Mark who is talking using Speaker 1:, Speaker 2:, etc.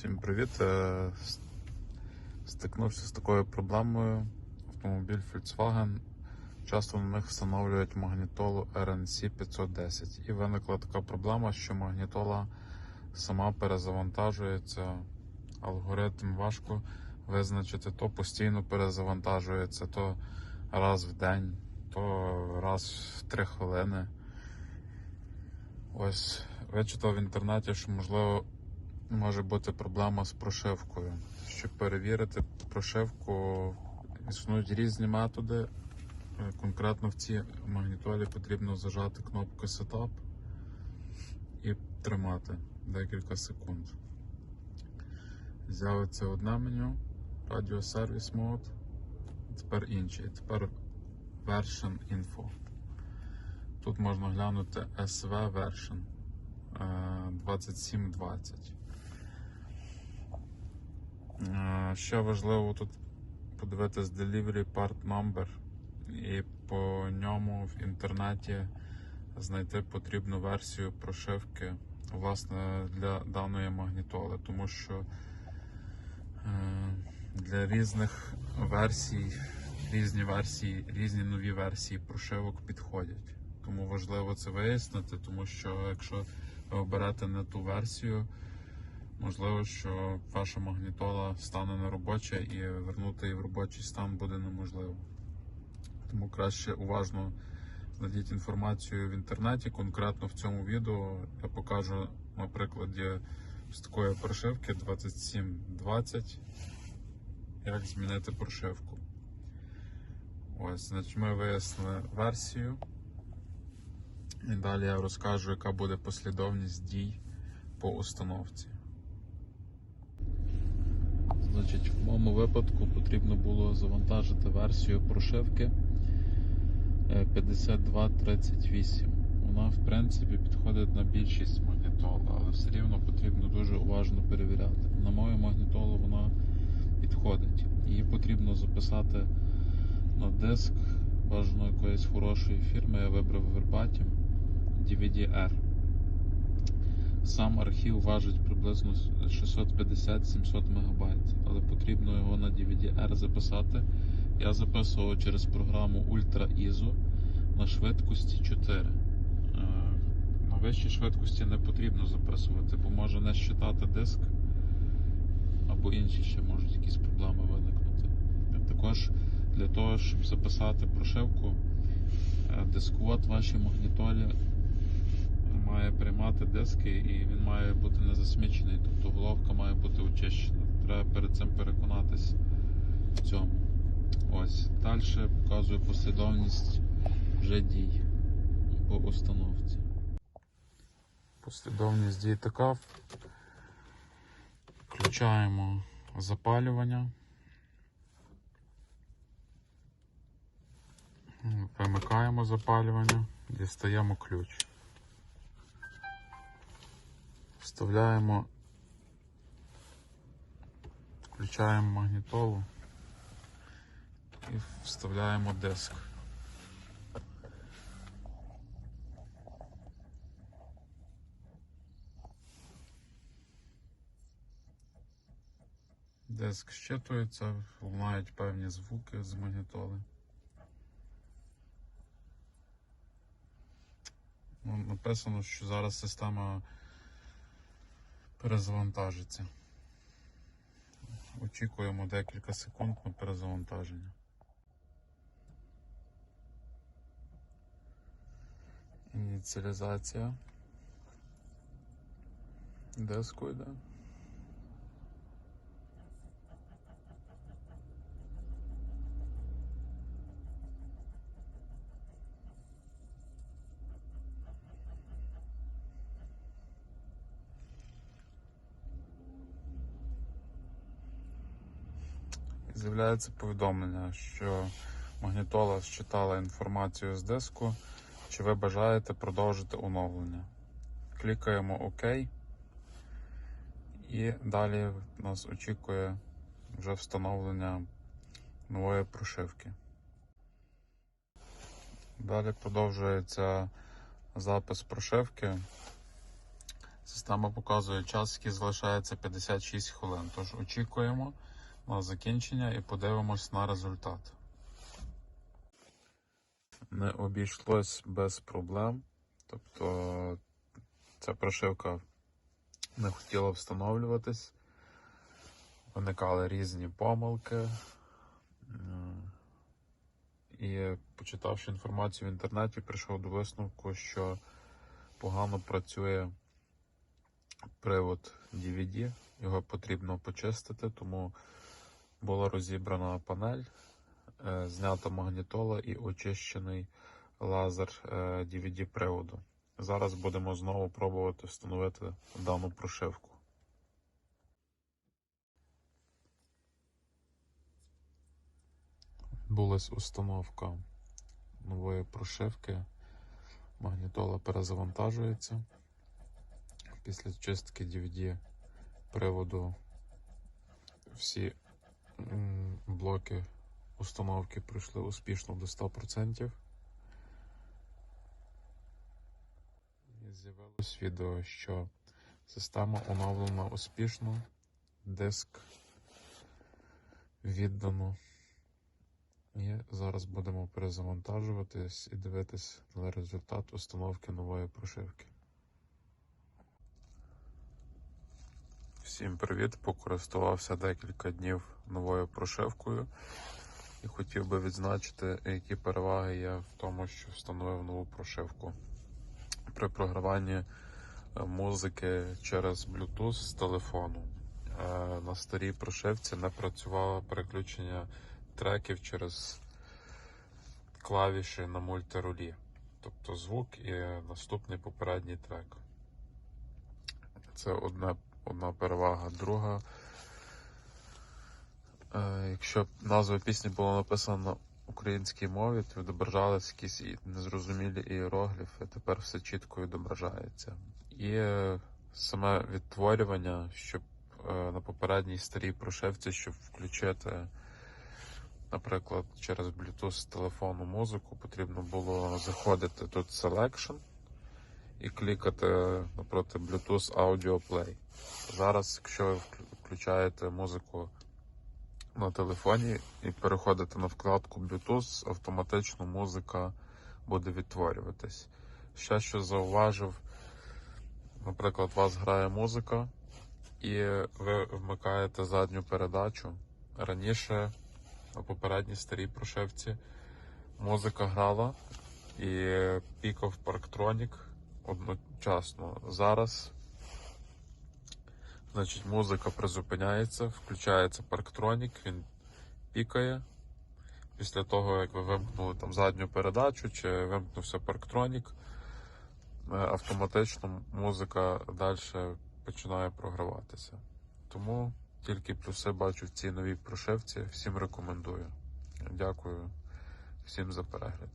Speaker 1: Всім привіт. Е, Стикнувся з такою проблемою. Автомобіль Volkswagen. Часто на них встановлюють магнітолу RNC 510. І виникла така проблема, що магнітола сама перезавантажується. Алгоритм важко визначити, то постійно перезавантажується, то раз в день, то раз в 3 хвилини. Ось вичитав в інтернеті, що можливо може бути проблема з прошивкою. Щоб перевірити прошивку, існують різні методи. Е, Конкретно в цій магнітолі потрібно зажати кнопку Setup і тримати декілька секунд. З'явиться одне меню, Radio Service Mode, тепер інший. Тепер Version Info. Тут можна глянути SV Version е, 2720. Е, Ще важливо тут подивитись Delivery Part Number і по ньому в інтернеті знайти потрібну версію прошивки власне для даної магнітоли, тому що е, для різних версій, різні версії, різні нові версії прошивок підходять. Тому важливо це вияснити, тому що якщо ви оберете не ту версію, можливо, що ваша магнітола стане неробоча і вернути її в робочий стан буде неможливо. Тому краще уважно знайдіть інформацію в інтернеті. Конкретно в цьому відео я покажу на прикладі з такої прошивки 2720, як змінити прошивку. Ось, значить, ми вияснили версію. І далі я розкажу, яка буде послідовність дій по установці. Значить, в моєму випадку потрібно було завантажити версію прошивки е, 5238. Вона, в принципі, підходить на більшість магнітол, але все рівно потрібно дуже уважно перевіряти. На мою магнітолу вона підходить. Її потрібно записати на диск бажано якоїсь хорошої фірми. Я вибрав Verbatim DVD-R. Сам архів важить приблизно 650-700 МБ, але потрібно його на DVD-R записати. Я записував через програму Ultra ISO на швидкості 4. Е, На вищій швидкості не потрібно записувати, бо може не считати диск, або інші ще можуть якісь проблеми виникнути. Також для того, щоб записати прошивку, е, дискувод в магнітолі має приймати диски і він має бути не засмічений, тобто головка має бути очищена. Треба перед цим переконатись в цьому. Ось. Далі показую послідовність вже дій по установці. Послідовність дій така. Включаємо запалювання. Вимикаємо запалювання, дістаємо ключ. Вставляємо, включаємо магнітолу і вставляємо диск. Диск щитується, лунають певні звуки з магнітоли. Ну, Написано, що зараз система перезавантажиться. Очікуємо декілька секунд на перезавантаження. Ініціалізація. Деску йде. З'являється повідомлення, що магнітола считала інформацію з диску, чи ви бажаєте продовжити оновлення. Клікаємо ОК. І далі нас очікує вже встановлення нової прошивки. Далі продовжується запис прошивки. Система показує час, який залишається 56 хвилин. Тож очікуємо на закінчення і подивимось на результат. Не обійшлось без проблем. Тобто ця прошивка не хотіла встановлюватись. Виникали різні помилки. І почитавши інформацію в інтернеті, прийшов до висновку, що погано працює привод DVD, його потрібно почистити, тому була розібрана панель, е, знята магнітола і очищений лазер DVD приводу. Зараз будемо знову пробувати встановити дану прошивку. Відбулась установка нової прошивки. Магнітола перезавантажується. Після чистки DVD приводу всі блоки установки пройшли успішно до 100%. І з'явилось відео, що система оновлена успішно, диск віддано. І зараз будемо перезавантажуватись і дивитись на результат установки нової прошивки. Всім привіт! Покористувався декілька днів новою прошивкою і хотів би відзначити, які переваги є в тому, що встановив нову прошивку. При програванні е, музики через Bluetooth з телефону. е, На старій прошивці не працювало переключення треків через клавіші на мультирулі. Тобто звук і наступний попередній трек. Це одна, одна перевага. Друга. Е, якщо назва пісні була написана на українській мові, то відображались якісь незрозумілі іерогліфи, тепер все чітко відображається. І е, саме відтворювання, щоб е, на попередній старій прошивці, щоб включити наприклад, через Bluetooth з телефону музику потрібно було заходити тут Selection і клікати напроти Bluetooth Audio Play. Зараз, якщо ви включаєте музику на телефоні і переходите на вкладку Bluetooth, автоматично музика буде відтворюватись. Ще що зауважив, наприклад, у вас грає музика, і ви вмикаєте задню передачу. Раніше на попередній старій прошивці музика грала і пікав парктронік одночасно. Зараз значить, музика призупиняється, включається парктронік, він пікає. Після того, як ви вимкнули там задню передачу чи вимкнувся парктронік, е, автоматично музика далі починає програватися. Тому тільки плюси бачу в цій новій прошивці. Всім рекомендую. Дякую всім за перегляд.